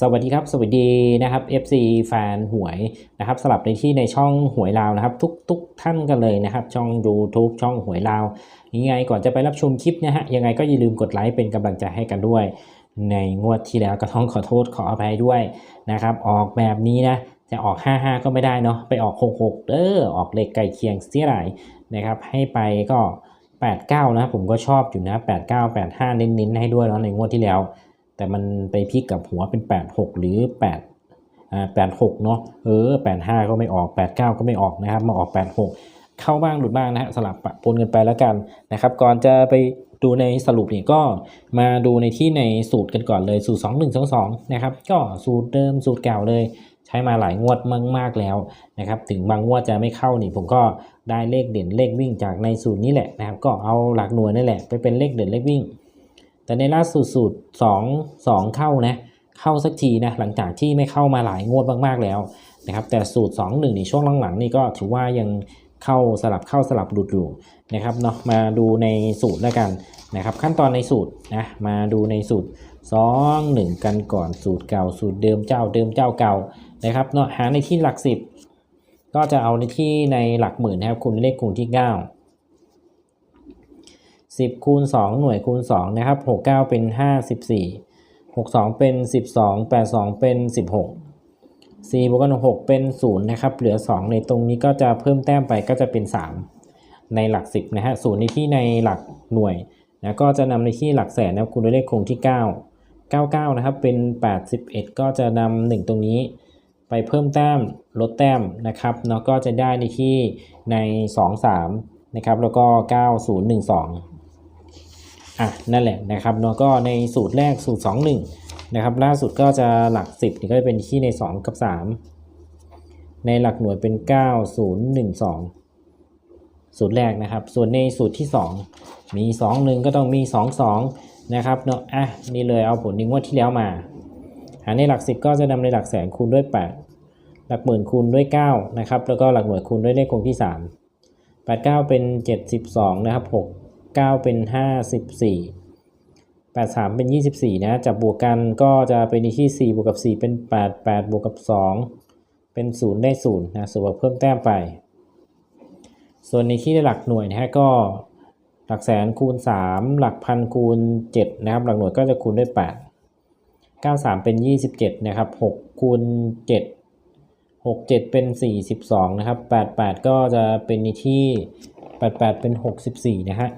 สวัสดีครับ สวัสดีนะครับ FC แฟนหวยนะครับสลับในที่ในช่องหวยลาวนะครับ ทุกทุกท่านกันเลยนะครับ ช่อง YouTube ช่องหวยลาวยังไงก่อนจะไปรับชมคลิปนะฮะยังไงก็อย่าลืมกดไลค์เป็นกำลังใจให้กันด้วย ในงวดที่แล้วก็ต้องขอโทษขออภัยด้วยนะครับ ออกแบบนี้นะจะออก 55 ก็ไม่ได้เนาะไปออก 66เด้อออกเลขใกล้เคียงเสียหลายนะครับ ให้ไปก็ 89 นะผมก็ชอบอยู่นะ 89 85 เน้นๆให้ด้วยเนาะในงวดที่แล้ว แต่มันไปพลิกกับหัวเป็น 86 หรือ8อ่า86 เนาะเออ 85 ก็ไม่ออก 89 ก็ไม่ออกนะครับ มาออก 86 เข้าบ้างหลุดบ้างนะฮะสลับปะปนกันไปแล้วกันนะครับ ก่อนจะไปดูในสรุปนี่ก็มาดูในที่ในสูตรกันก่อนเลยสูตร 2122 นะครับ ก็สูตรเดิมสูตรเก่าเลยใช้มาหลายงวดมากๆแล้วนะครับ ถึงบางงวดจะไม่เข้านี่ผมก็ได้เลขเด่นเลขวิ่งจากในสูตรนี้แหละนะครับ ก็เอาหลักหน่วยนั่นแหละไปเป็นเลขเด่นเลขวิ่ง แต่ในล่าสุดสูตรสองสองเข้านะเข้าสักทีนะหลังจากที่ไม่เข้ามาหลายงวดมากๆแล้วนะครับแต่สูตร 2 1นี่ช่วงหลังๆนี่ก็ถือว่ายังเข้าสลับเข้าสลับหลุดอยู่นะครับเนาะมาดูในสูตรแล้วกันนะครับขั้นตอนในสูตรนะมาดูในสูตร 2 1 กันก่อนสูตรเก่าสูตรเดิมเจ้าเดิมเจ้าเก่านะครับเนาะหาในที่หลัก 10 ก็จะเอาในที่ในหลักหมื่นนะครับคูณเลขคูณที่ 9 10คูณ2หน่วยคูณ2นะครับ69 เป็น 54 62 เป็น 12 82 เป็น 16 4บวกกัน6เป็น 0 นะครับ เหลือ 2 ในตรงนี้ก็จะเพิ่มแต้มไปก็จะเป็น 3 ในหลัก 10 นะฮะศูนย์ในที่ในหลักหน่วยนะก็จะนำในที่หลักแสนนะครับคูณด้วยเลขคงที่ 9 99 นะครับ เป็น 81 ก็จะนำ1ตรงนี้ไปเพิ่มแต้มลดแต้มนะครับเนาะก็จะได้ในที่ใน 2 3 นะครับ แล้วก็ 9012 อะนั่นแหละนะครับเนาะก็ในสูตรแรกสูตร 2 1นะครับล่าสุดก็จะหลัก 10นี่ก็จะเป็นที่ใน 2 กับ 3 ในหลักหน่วยเป็น 9 0 1 2 สูตรแรกนะครับ ส่วนในสูตรที่ 2 มี 2 1 ก็ต้องมี 2 2 นะครับเนาะอะนี่เลยเอาผลในงวดที่แล้วมาหาในหลัก 10 ก็จะนำในหลักแสนคูณด้วย 8 หลักหมื่นคูณด้วย9นะครับแล้วก็หลักหน่วยคูณด้วยเลขคงที่ 3 8 9 เป็น 72 นะครับ 6 9 เป็น 54 83 เป็น 24 นะ จับบวกกันก็จะเป็นที่ 4 บวกกับ 4 เป็น 8 8 บวกกับ 2 เป็น 0 ได้ 0 นะส่วนเพิ่มแต้มไป ส่วนในที่ได้หลักหน่วยนะฮะก็หลักแสนคูณ 3 หลักพันคูณ 7 นะครับ หลักหน่วยก็จะคูณด้วย 8 93 เป็น 27 นะครับ 6 คูณ 7 6 7 เป็น 42 นะครับ 88 ก็จะเป็นในที่ 88 เป็น 64 นะฮะ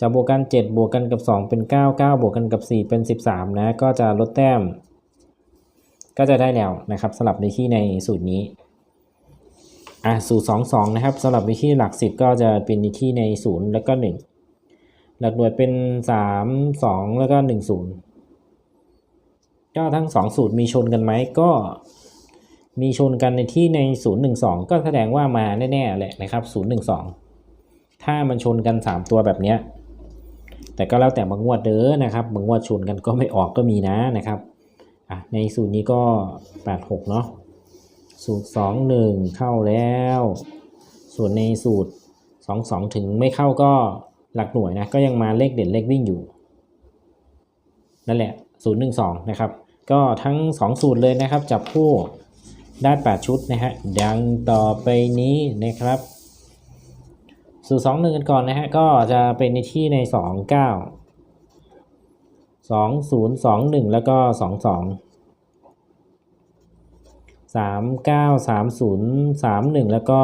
จะบวกกัน 7 บวกกันกับ 2 เป็น 9 9 บวกกันกับ 4 เป็น 13 นะ ก็จะลดแต้ม ก็จะได้แล้วนะครับสลับในที่ในสูตรนี้อะสูตร 2 2 นะครับสลับในที่หลัก 10 ก็จะเป็นในที่ใน 0 แล้วก็ 1 หลักหน่วยเป็น 3 2 แล้วก็ 1 0 ก็ทั้ง 2 สูตรมีชนกันไหมก็มีชนกันในที่ใน 0 1 2 ก็แสดงว่ามาแน่ๆแหละนะครับ 0 1 2 ถ้ามันชนกัน 3 ตัวแบบเนี้ย แต่ก็แล้วแต่บางงวดเด้อนะครับบางงวดชนกันก็ไม่ออกก็มีนะนะครับอะในสูตรนี้ก็ 86 เนาะสูตร 21 เข้าแล้ว ส่วนในสูตร 22 ถึงไม่เข้าก็หลักหน่วยนะก็ยังมาเลขเด่นเลขวิ่งอยู่ นั่นแหละ 012 นะครับ ก็ทั้ง 2 สูตรเลยนะครับ จับคู่ได้ 8 ชุดนะฮะดังต่อไปนี้นะครับ สูตรสองหนึ่งกันก่อนนะฮะก็จะเป็นในที่ในสองเก้าสองศูนย์สองหนึ่งแล้วก็สองสองสามเก้าสามศูนย์สามหนึ่งแล้วก็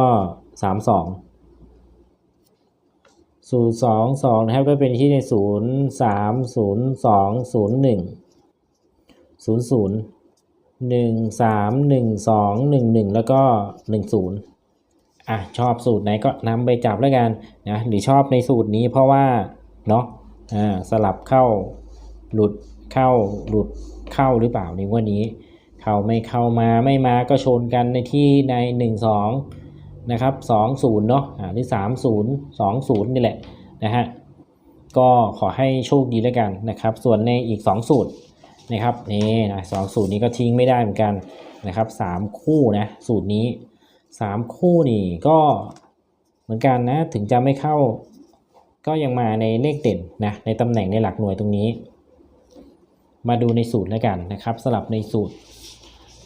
สามสองสูตรสองสองนะครับก็เป็นที่ในศูนย์สามศูนย์สองศูนย์หนึ่งศูนย์ศูนย์หนึ่งสามหนึ่งสองหนึ่งหนึ่งแล้วก็หนึ่งศูนย์ อะชอบสูตรไหนก็นำไปจับแล้วกันนะหรือชอบในสูตรนี้เพราะว่าเนาะอ่าสลับเข้าหลุดเข้าหลุดเข้าหรือเปล่าในวันนี้ เข้าไม่เข้ามาไม่มาก็ชนกันในที่ใน 1 2นะครับ2 0เนาะอ่าหรือ3 0 2 0นี่แหละนะฮะก็ขอให้โชคดีแล้วกันนะครับ ส่วนในอีก 2 สูตรนะครับนี่นะสองสูตรนี้ก็ทิ้งไม่ได้เหมือนกันนะครับสามคู่นะสูตรนี้ สามคู่นี่ก็เหมือนกันนะ ถึงจะไม่เข้า ก็ยังมาในเลขเด่นนะในตำแหน่งในหลักหน่วยตรงนี้ มาดูในสูตรแล้วกันนะครับสลับในสูตร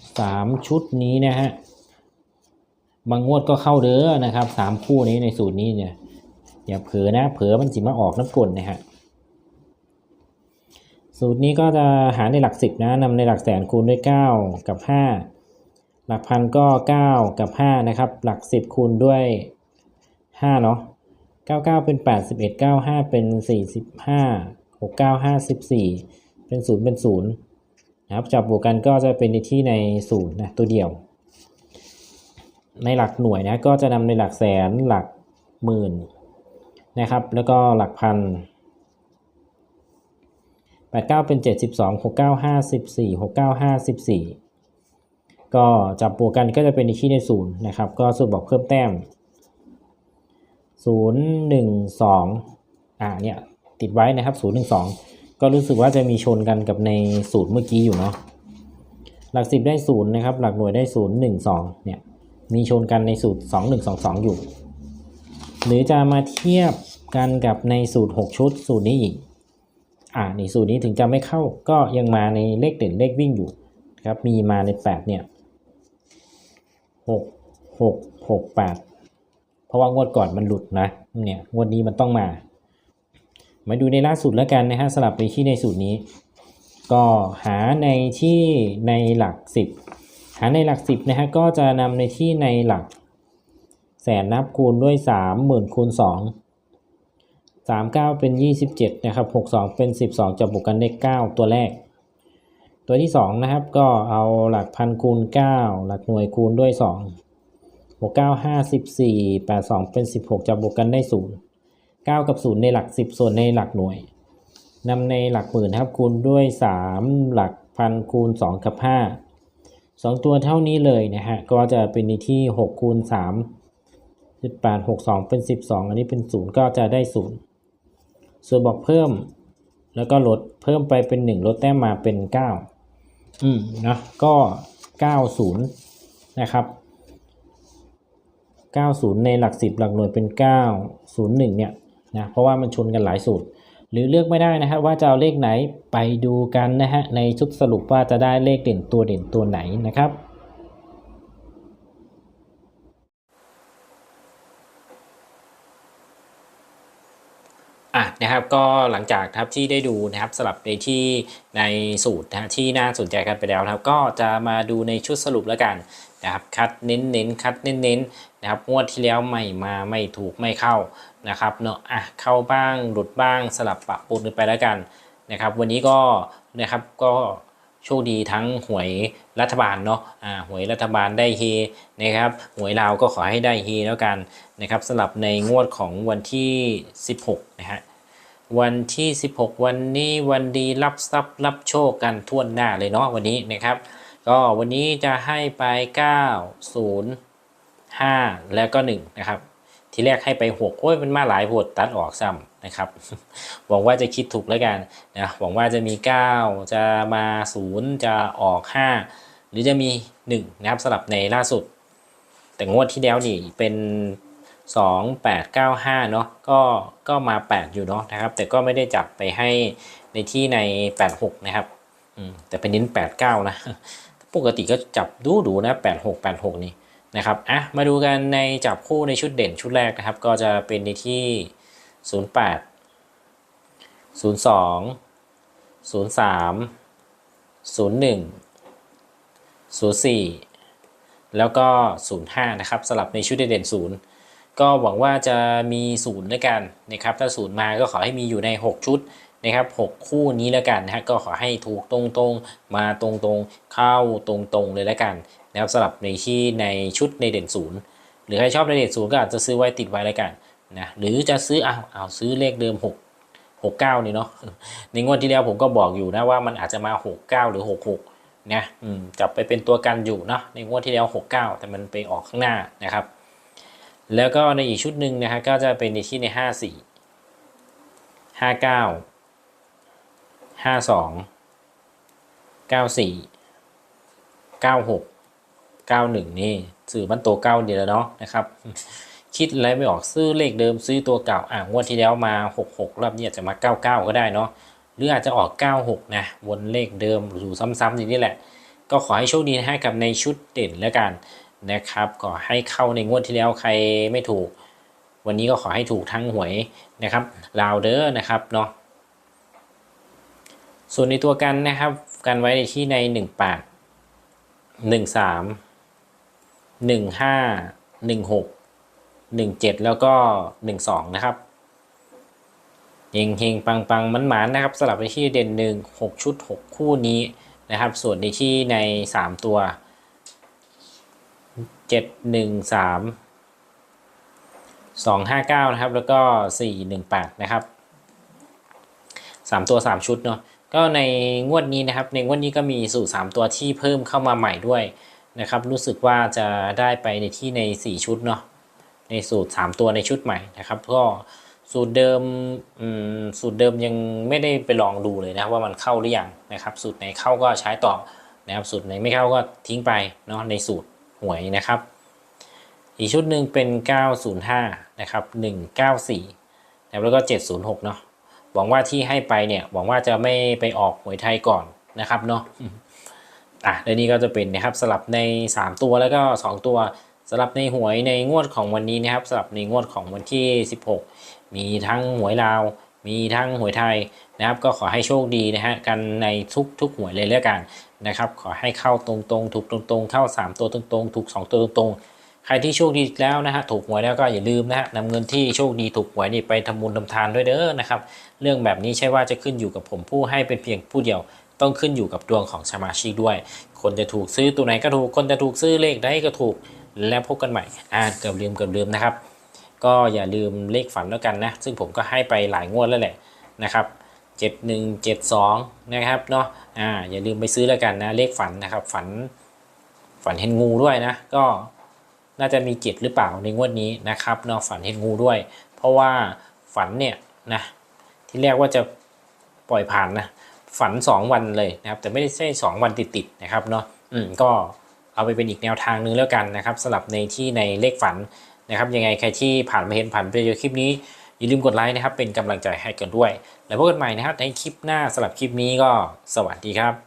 3 ชุดนี้นะฮะบางงวดก็เข้าเด้อนะครับสามคู่นี้ในสูตรนี้เนี่ยอย่าเผลอนะเผลอมันสิมาออกน้ำกลนนะฮะสูตรนี้ก็จะหาในหลักสิบนะนำในหลักแสนคูณด้วย 9 กับ 5 หลักพันก็ 9 กับ 5 นะครับ หลัก 10 คูณด้วย 5 เนาะ99 เป็น 81 95 เป็น 45 69 54 เป็น 0 เป็น 0 นะครับจับบวกกันก็จะเป็นในที่ใน 0 นะ ตัวเดียว ในหลักหน่วยนะก็จะนำในหลักแสนหลักหมื่นนะครับ แล้วก็หลักพัน89 เป็น 72 69 54 69 54 ก็จับบวกกันก็จะเป็นในที่ในศูนย์นะครับ ก็สูตรบอกเพิ่มแต้ม0 1 2อ่าเนี่ยติดไว้นะครับ0 1 2ก็รู้สึกว่าจะมีชนกันกับในสูตรเมื่อกี้อยู่เนาะหลัก10ได้0นย์นะครับ หลักหน่วยได้0 1 2เนี่ยมีชนกันในสูตร2 1 2 2องสองอยู่ หรือจะมาเทียบกันกับในสูตร6ชุดสูตรนี้อีกอ่าในสูตรนี้ถึงจะไม่เข้าก็ยังมาในเลขเด่นเลขวิ่งอยู่ครับมีมาใน8เนี่ย 6 6 6 8 เพราะว่างวดก่อนมันหลุดนะเนี่ยงวดนี้มันต้องมา มาดูในล่าสุดแล้วกันนะฮะสลับไปที่ในสูตรนี้ ก็หาในที่ในหลัก 10 หาในหลัก 10นะฮะก็จะนำในที่ในหลัก แสนนับคูณด้วย 3 0,000คูณ2 39 เป็น 27 นะครับ 62 เป็น 12 จะบวกกันได้ 9 ตัวแรก ตัวที่ 2 นะครับ ก็เอาหลักพันคูณ 9 หลักหน่วยคูณด้วย 2 69 54 82 เป็น 16 จะบวกกันได้ 0 9 กับ 0 ในหลัก 10 ส่วนในหลักหน่วยนำในหลักหมื่นนะครับคูณด้วย 3 หลักพันคูณ 2 กับ 5 2 ตัวเท่านี้เลยนะฮะ ก็จะเป็นในที่ 6 คูณ 3 18 62 เป็น 12 อันนี้เป็น 0 ก็จะได้ 0 ส่วนบอกเพิ่ม แล้วก็ลดเพิ่มไปเป็น 1 ลดแต้มมาเป็น 9 อืมนะก็ 90 นะครับ 90 ในหลัก 10 หลักหน่วยเป็น 901 เนี่ยนะเพราะว่ามันชนกันหลายสูตร หรือเลือกไม่ได้นะครับว่าจะเอาเลขไหนไปดูกันนะฮะในชุดสรุปว่าจะได้เลขเด่นตัวเด่นตัวไหนนะครับ อะนะครับก็หลังจากครับที่ได้ดูนะครับสลับในที่ในสูตรนะฮะที่น่าสนใจกันไปแล้วนะครับ ก็จะมาดูในชุดสรุปแล้วกันนะครับคัดเน้นเน้นคัดเน้นเน้นนะครับงวดที่แล้วไม่มาไม่ถูกไม่เข้านะครับเนาะอะเข้าบ้างหลุดบ้างสลับปะปนกันไปแล้วกันนะครับ วันนี้ก็นะครับก็ โชคดีทั้งหวยรัฐบาลเนาะอ่าหวยรัฐบาลได้เฮนะครับหวยลาวก็ขอให้ได้เฮแล้วกันนะครับสลับในงวดของวันที่ 16นะฮะวันที่ 16 วันนี้วันดีรับทรัพย์รับโชคกันทั่วหน้าเลยเนาะวันนี้นะครับ ก็วันนี้จะให้ไป 9 0 5 แล้วก็1นะครับทีแรกให้ไป 6 โอ้ยมันมาหลายโหดตัดออกซ้ำ นะครับหวังว่าจะคิดถูกแล้วกันนะหวังว่าจะมี 9 จะมา 0 จะออก 5 หรือจะมี 1 นะครับสลับในล่าสุด แต่งวดที่แล้วนี่เป็น 2 8 9 5เนาะก็ก็มา 8 อยู่เนาะนะครับ แต่ก็ไม่ได้จับไปให้ในที่ใน 86 นะครับแต่เป็นเน้น 89 นะ ปกติก็จับดูดูนะ 86 86 นี่นะครับอะมาดูกันในจับคู่ในชุดเด่นชุดแรกนะครับ ก็จะเป็นในที่ 08 02 03 01 04 แล้วก็ 05 นะครับสลับในชุดเด่น0 ก็หวังว่าจะมีศูนย์ด้วยกันนะครับ ถ้าศูนย์มาก็ขอให้มีอยู่ใน 6 ชุดนะครับ 6 คู่นี้แล้วกันนะฮะก็ขอให้ถูกตรงๆ มาตรงๆ เข้าตรงๆ เลยแล้วกันนะครับสลับในที่ในชุดในเด่นศูนย์หรือใครชอบในเด่นศูนย์ก็อาจจะซื้อไว้ติดไว้แล้วกัน นะหรือจะซื้ออ้าวอ้าซื้อเลขเดิม 6 69นี่เนาะในงวดที่แล้วผมก็บอกอยู่นะว่ามันอาจจะมา 69 หรือ 66นะอืมจับไปเป็นตัวกันอยู่เนาะในงวดที่แล้ว 69 แต่มันไปออกข้างหน้านะครับ แล้วก็ในอีกชุดหนึ่งนะฮะก็จะเป็นในที่ใน 54 59 52 94 96 91 นี่สื่อมันตัวเก้าเดียวแล้วเนาะนะครับ คิดอะไรไม่ออกซื้อเลขเดิมซื้อตัวเก่าอะงวดที่แล้วมา 66รอบนี้อาจจะมา 99 ก็ได้เนาะหรืออาจจะออก 96 นะ วนเลขเดิมอยู่ซ้ำๆอย่างนี้แหละ ก็ขอให้โชคดีนะฮะกับในชุดเด่นแล้วกันนะครับขอให้เข้าในงวดที่แล้วใครไม่ถูก วันนี้ก็ขอให้ถูกทั้งหวยนะครับลาวเดอร์นะครับเนาะส่วนในตัวกันนะครับ กันไว้ในที่ใน 18 13 15 16 17 แล้วก็ 12 นะครับเฮงเฮงปังปังมันหมานนะครับสลับไปที่เด่นหนึ่งหกชุด 6 คู่นี้นะครับ ส่วนในที่ใน 3 ตัว 7 1 3 259 นะครับ แล้วก็ 418 นะครับ 3 ตัว 3 ชุดเนาะก็ในงวดนี้นะครับ ในงวดนี้ก็มีสูตร 3 ตัวที่เพิ่มเข้ามาใหม่ด้วยนะครับ รู้สึกว่าจะได้ไปในที่ใน 4 ชุดเนาะ ในสูตร 3 ตัวในชุดใหม่นะครับก็สูตรเดิมสูตรเดิมยังไม่ได้ไปลองดูเลยนะว่ามันเข้าหรือยังนะครับ สูตรไหนเข้าก็ใช้ต่อนะครับสูตรไหนไม่เข้าก็ทิ้งไปเนาะในสูตรหวยนะครับ อีกชุดหนึ่งเป็น 905นะครับ194นะครับแล้วก็ 706เนาะหวังว่าที่ให้ไปเนี่ยหวังว่าจะไม่ไปออกหวยไทยก่อนนะครับเนาะอะและนี่ก็จะเป็นนะครับสลับใน 3 ตัวแล้วก็ 2 ตัว สลับในหวยในงวดของวันนี้นะครับสลับในงวดของวันที่ 16 มีทั้งหวยลาว มีทั้งหวยไทยนะครับ ก็ขอให้โชคดีนะฮะกันในทุกทุกหวยเลยแล้วกันนะครับ ขอให้เข้าตรงๆ ถูกตรงๆ เข้า 3 ตัวตรงๆ ถูก 2 ตัวตรงๆ ใครที่โชคดีแล้วนะฮะถูกหวยแล้วก็อย่าลืมนะฮะนำเงินที่โชคดีถูกหวยนี่ไปทำบุญทำทานด้วยเด้อนะครับ เรื่องแบบนี้ใช่ว่าจะขึ้นอยู่กับผมผู้ให้เป็นเพียงผู้เดียวต้องขึ้นอยู่กับดวงของสมาชิกด้วย คนจะถูกซื้อตัวไหนก็ถูก คนจะถูกซื้อเลขใดก็ถูก แล้วพบกันใหม่อ่าเกือบลืมเกือบลืมนะครับ ก็อย่าลืมเลขฝันแล้วกันนะ ซึ่งผมก็ให้ไปหลายงวดแล้วแหละนะครับ7172 นะครับเนาะอ่าอย่าลืมไปซื้อแล้วกันนะเลขฝันนะครับ ฝันฝันเห็นงูด้วยนะ ก็น่าจะมีเจ็ดหรือเปล่าในงวดนี้นะครับเนาะฝันเห็นงูด้วย เพราะว่าฝันเนี่ยนะที่แรกว่าจะปล่อยผ่านนะฝัน 2 วันเลยนะครับ แต่ไม่ได้ใช่2วันติดๆนะครับเนาะอืมก็ เอาไปเป็นอีกแนวทางหนึงแล้วกันนะครับสลับในที่ในเลขฝันนะครับยังไงใครที่ผ่านมาเห็นผ่านไปเจอคลิปนี้อย่าลืมกดไลค์นะครับเป็นกำลังใจให้กันด้วย แล้วพบกันใหม่นะครับในคลิปหน้าสลับคลิปนี้ก็สวัสดีครับ